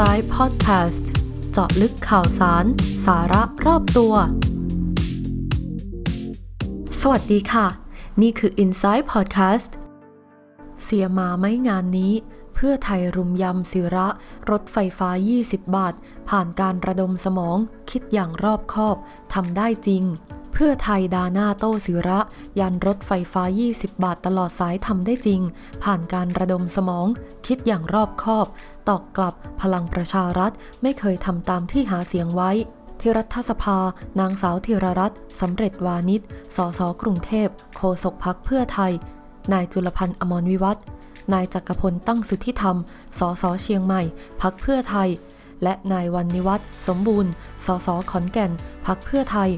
Inside Podcast เจาะลึกข่าวสาร สาระรอบตัว สวัสดีค่ะ นี่คือ Inside Podcast เสียมาไม่งานนี้ เพื่อไทยรุมยำศิระ รถไฟฟ้า 20 บาท ผ่านการระดมสมอง คิดอย่างรอบคอบทำได้จริง เพื่อไทยดาหน้าโต้ศิระ ยันรถไฟฟ้า 20 บาทตลอดสายทำได้จริง ผ่านการระดมสมอง คิดอย่างรอบคอบ ตอกกลับพลังประชารัฐไม่เคยทำตามที่หาเสียงไว้ที่รัฐสภา นางสาวธีรรัตน์สำเร็จวานิชสสกรุงเทพ โฆษกพักเพื่อไทย นายจุลพันธ์อมรวิวัฒน์นายจักรพลตั้งสุทธิธรรม สสเชียงใหม่ พักเพื่อไทย และนายวันนิวัฒน์สมบูรณ์ สสขอนแก่น พักเพื่อไทย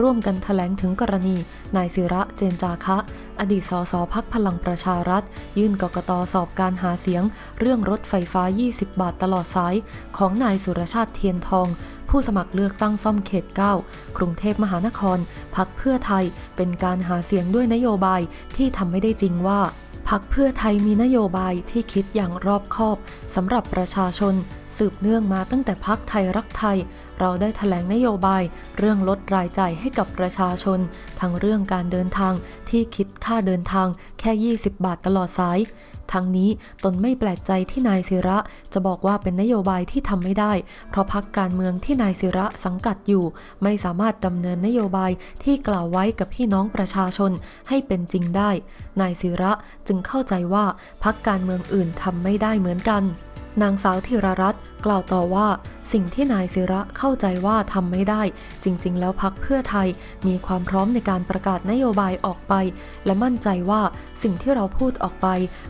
ร่วมกันถแถลงถึงกรณี นายศิระเจนจาคะ อดีตสสพักพลังประชารัฐ ยื่นกกตสอบการหาเสียง เรื่องรถไฟฟ้า 20 บาทตลอดสาย ของนายสุรชาติเทียนทอง ผู้สมัครเลือกตั้งซ่อมเขต 9 กรุงเทพมหานคร พักเพื่อไทยเป็นการหาเสียงด้วยนโยบายที่ทำไม่ได้จริงว่าพักเพื่อไทยมีนโยบายที่คิดอย่างรอบคอบสำหรับประชาชน สืบเนื่องมาตั้งแต่พักไทยรักไทย เราได้ถแถลงนโยบาย เรื่องลดรายจ่ายให้กับประชาชน ทั้งเรื่องการเดินทางที่คิดค่าเดินทางแค่ 20 บาทตลอดสาย ทั้งนี้ตนไม่แปลกใจที่นายศิระจะบอกว่าเป็นนโยบายที่ทำไม่ได้ เพราะพักการเมืองที่นายศิระสังกัดอยู่ ไม่สามารถดำเนินนโยบายที่กล่าวไว้กับพี่น้องประชาชนให้เป็นจริงได้ นายศิระจึงเข้าใจว่าพักการเมืองอื่นทำไม่ได้เหมือนกันนางสาวธีรรัตน กล่าวต่อว่า สิ่งที่นายศิระเข้าใจว่าทำไม่ได้ จริง ๆ แล้วพักเพื่อไทยมีความพร้อมในการประกาศนโยบายออกไป และมั่นใจว่าสิ่งที่เราพูดออกไป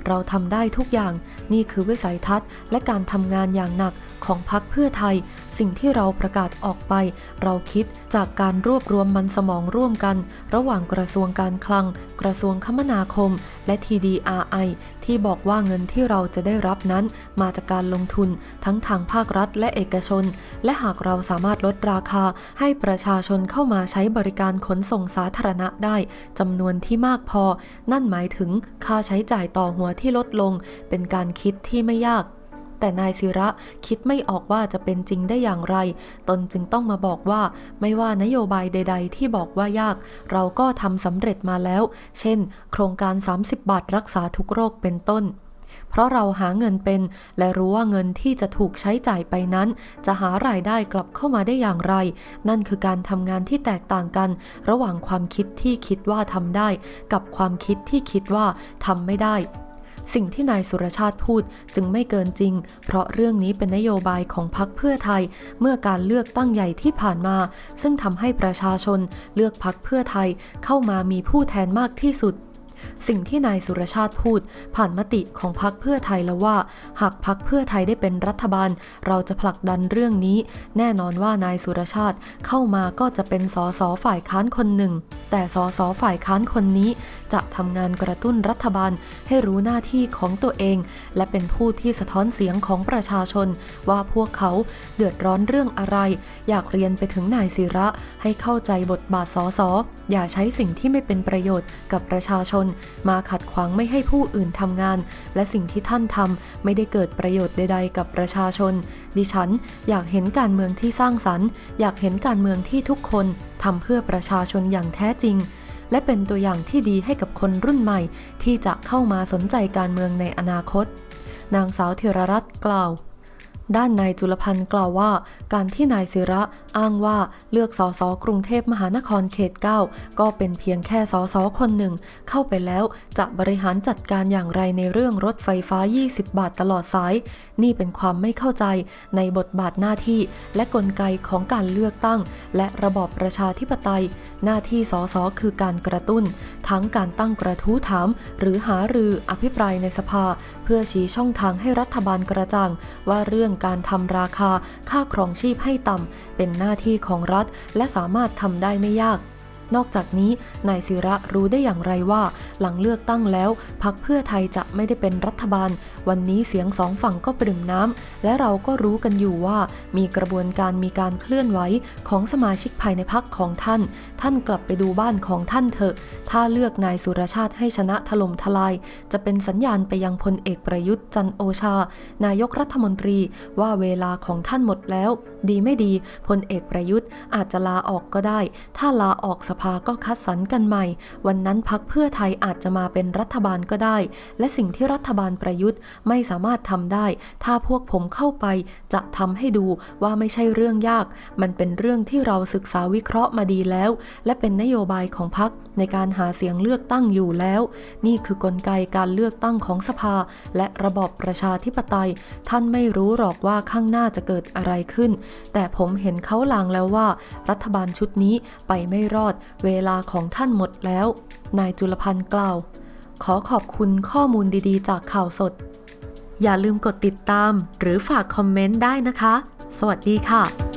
เราทำได้ทุกอย่าง นี่คือวิสัยทัศน์ และการทำงานอย่างหนักของพักเพื่อไทย สิ่งที่เราประกาศออกไป เราคิดจากการรวบรวมมันสมองร่วมกัน ระหว่างกระทรวงการคลัง กระทรวงคมนาคม และ TDRI ที่บอกว่าเงินที่เราจะได้รับนั้น มาจากการลงทุนทั้งทางภาครัฐและเอกชน และหากเราสามารถลดราคาให้ประชาชนเข้ามาใช้บริการขนส่งสาธารณะได้จำนวนที่มากพอ นั่นหมายถึงค่าใช้จ่ายต่อหัวที่ลดลง เป็นการคิดที่ไม่ยาก แต่นายศิระคิดไม่ออกว่าจะเป็นจริงได้อย่างไร ตนจึงต้องมาบอกว่า ไม่ว่านโยบายใด ๆ ที่บอกว่ายาก เราก็ทำสำเร็จมาแล้ว เช่น โครงการ 30 บาทรักษาทุกโรคเป็นต้นเพราะเราหาเงินเป็น และรู้ว่าเงินที่จะถูกใช้จ่ายไปนั้น จะหารายได้กลับเข้ามาได้อย่างไร นั่นคือการทำงานที่แตกต่างกัน ระหว่างความคิดที่คิดว่าทำได้ กับความคิดที่คิดว่าทำไม่ได้ สิ่งที่นายสุรชาติพูดจึงไม่เกินจริง เพราะเรื่องนี้เป็นนโยบายของพรรคเพื่อไทย เมื่อการเลือกตั้งใหญ่ที่ผ่านมา ซึ่งทำให้ประชาชนเลือกพรรคเพื่อไทยเข้ามามีผู้แทนมากที่สุดสิ่งที่นายสุรชาติพูด ผ่านมติของพรรคเพื่อไทยแล้วว่า หากพรรคเพื่อไทยได้เป็นรัฐบาล เราจะผลักดันเรื่องนี้ แน่นอนว่านายสุรชาติเข้ามาก็จะเป็นสสฝ่ายค้านคนหนึ่ง แต่สสฝ่ายค้านคนนี้จะทำงานกระตุ้นรัฐบาลให้รู้หน้าที่ของตัวเอง และเป็นผู้ที่สะท้อนเสียงของประชาชน ว่าพวกเขาเดือดร้อนเรื่องอะไร อยากเรียนไปถึงนายศิระให้เข้าใจบทบาทสสอย่าใช้สิ่งที่ไม่เป็นประโยชน์กับประชาชน มาขัดขวางไม่ให้ผู้อื่นทำงาน และสิ่งที่ท่านทำไม่ได้เกิดประโยชน์ใด ๆ กับประชาชน ดิฉันอยากเห็นการเมืองที่สร้างสรรค์ อยากเห็นการเมืองที่ทุกคน ทำเพื่อประชาชนอย่างแท้จริง และเป็นตัวอย่างที่ดีให้กับคนรุ่นใหม่ ที่จะเข้ามาสนใจการเมืองในอนาคต นางสาวเทรรัตน์กล่าว ด้านนายจุลพันธ์กล่าวว่า การที่นายศิระอ้างว่าเลือกสสกรุงเทพมหานครเขต 9 ก็เป็นเพียงแค่สสคนหนึ่ง เข้าไปแล้วจะบริหารจัดการอย่างไรในเรื่องรถไฟฟ้า 20 บาทตลอดสาย นี่เป็นความไม่เข้าใจในบทบาทหน้าที่ และกลไกของการเลือกตั้ง และระบอบประชาธิปไตย หน้าที่สสคือการกระตุ้น ทั้งการตั้งกระทู้ถาม หรือหารืออภิปรายในสภา เพื่อชี้ช่องทางให้รัฐบาลกระจ่างว่าเรื่องการทำราคาค่าครองชีพให้ต่ำเป็นหน้าที่ของรัฐ และสามารถทำได้ไม่ยาก นอกจากนี้นายศิระรู้ได้อย่างไรว่า หลังเลือกตั้งแล้วพักเพื่อไทยจะไม่ได้เป็นรัฐบาล วันนี้เสียงสองฝั่งก็ปริ่มน้ำและเราก็รู้กันอยู่ว่า มีกระบวนการมีการเคลื่อนไหวของสมาชิกภายในพักของท่าน ท่านกลับไปดูบ้านของท่านเถอะ ถ้าเลือกนายสุรชาติให้ชนะถล่มทลาย จะเป็นสัญญาณไปยังพลเอกประยุทธ์จันโอชา นายกรัฐมนตรีว่าเวลาของท่านหมดแล้ว ดีไม่ดีพลเอกประยุทธ์อาจจะลาออกก็ได้ ถ้าลาออกสภภาก็คัดสรรกันใหม่ วันนั้นพักเพื่อไทยอาจจะมาเป็นรัฐบาลก็ได้ และสิ่งที่รัฐบาลประยุทธ์ไม่สามารถทำได้ ถ้าพวกผมเข้าไปจะทำให้ดูว่าไม่ใช่เรื่องยาก มันเป็นเรื่องที่เราศึกษาวิเคราะห์มาดีแล้ว และเป็นนโยบายของพักในการหาเสียงเลือกตั้งอยู่แล้ว นี่คือกลไกการเลือกตั้งของสภา และระบอบประชาธิปไตย ท่านไม่รู้หรอกว่าข้างหน้าจะเกิดอะไรขึ้น แต่ผมเห็นเขาลางแล้วว่า รัฐบาลชุดนี้ไปไม่รอด เวลาของท่านหมดแล้ว นายจุลพันธ์กล่าว ขอขอบคุณข้อมูลดีๆ จากข่าวสด อย่าลืมกดติดตาม หรือฝากคอมเมนต์ได้นะคะ สวัสดีค่ะ